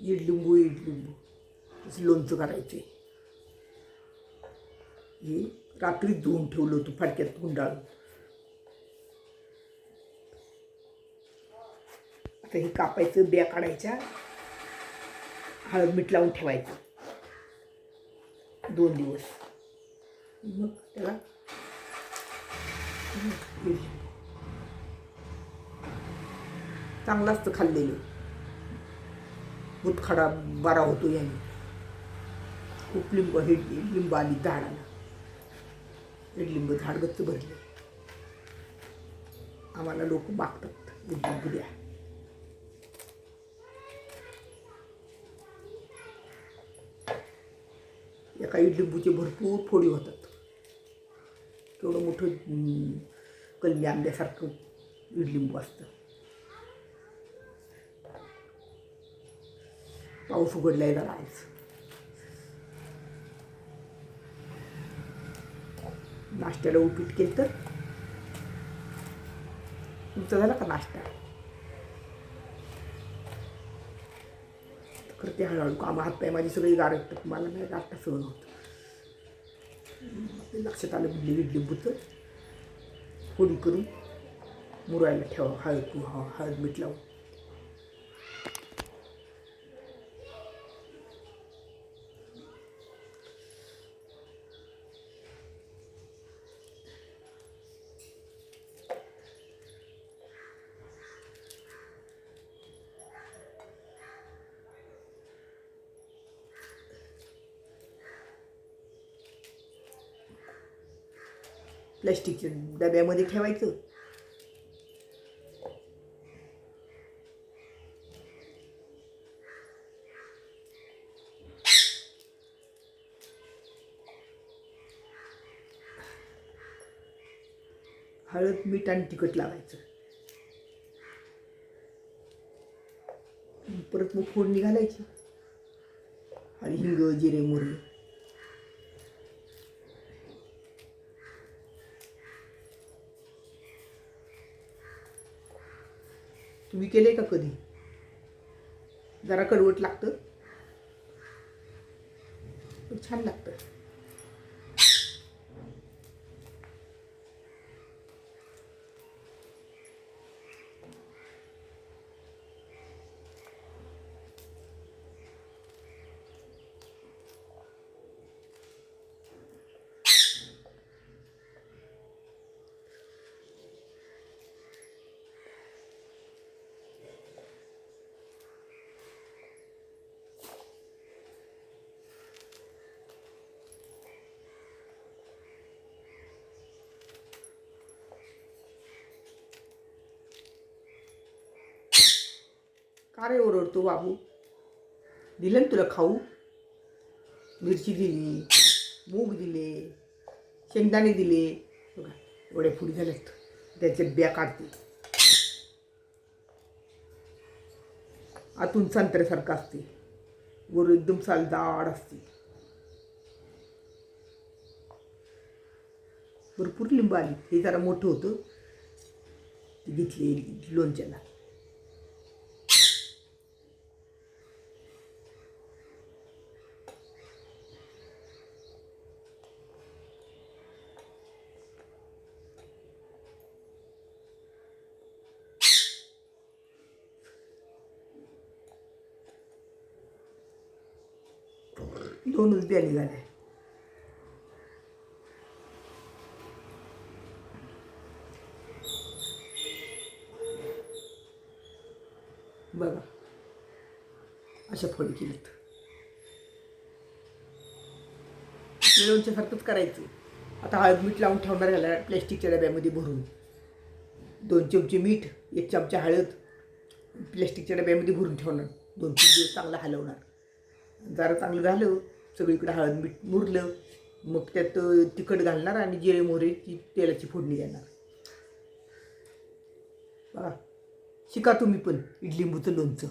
इडलिंबू इडलिंबू. तसं लोणचं करायचे हे रात्री धुवून ठेवलं होतं फाटक्यात गुंडाळून. आता हे कापायचं बिया काढायच्या. हळद मीठ लावून ठेवायचं. दोन दिवस. मग त्याला चांगलं असतं खाल्लेलं. मुतखडा बरा होतो याने. खूप लिंब हे लिंब आली झाडाला. इडलिंब झाड गच्च भरले. आम्हाला लोक मागतात इडलिंबू द्या. एका इडलिंबूचे भरपूर फोडी होतात. तेवढं मोठं हम्म, कलमी आंब्यासारखं इडलिंबू असतं. पाऊस उघडलाय जरा आज नाश्त्याला उपीट केलं तर तुमचा झाला का नाश्ता? खरं ते हळूहळू कामं हातपाय माझी सगळी गारटतात मला नाही गारटा सहन होत. ते लक्षात आलं बिडली इडलिंबूचं फोडी करून मुरायला ठेवा. हळद ह- हळद मीठ लावून. प्लॅस्टिकच्या डब्यामध्ये ठेवायचं. हळद मीठ आणि तिखट लावायचं. परत मग फोडणी घालायची. आणि हिंग जिरे मोहरी. तुम्ही केले का कधी? जरा कडवट लागतं. पण छान लागतं. का रे ओरडतो बाबू? दिलं ना तुला खाऊ? मिरची दिली मूग दिले शेंगदाणे दिले. बघा एवढ्या फुडी झाल्यात. त्याचे बिया काढते. आतून संत्र्यासारखं असते. वर एकदम साल जाड असते. भरपूर लिंब आली. हे जरा मोठं होतं. ते घेतले लोणच्याला. दोनच बिया निघाल्या बघा. अशा फळी केलीत सारखंच करायचं. आता हळद मीठ लावून ठेवणार घाला प्लॅस्टिकच्या डब्यामध्ये भरून. दोन चमचे मीठ एक चमचा हळद प्लॅस्टिकच्या डब्यामध्ये भरून ठेवणार. दोन तीन दिवस चांगलं हलवणार. जरा चांगलं झालं सगळीकडे हळद मीठ मुरलं मग त्यात तिखट घालणार आणि जिरे मोहरेची तेलाची फोडणी देणार. बघा शिका तुम्ही पण इडलिंबूचं लोणचं.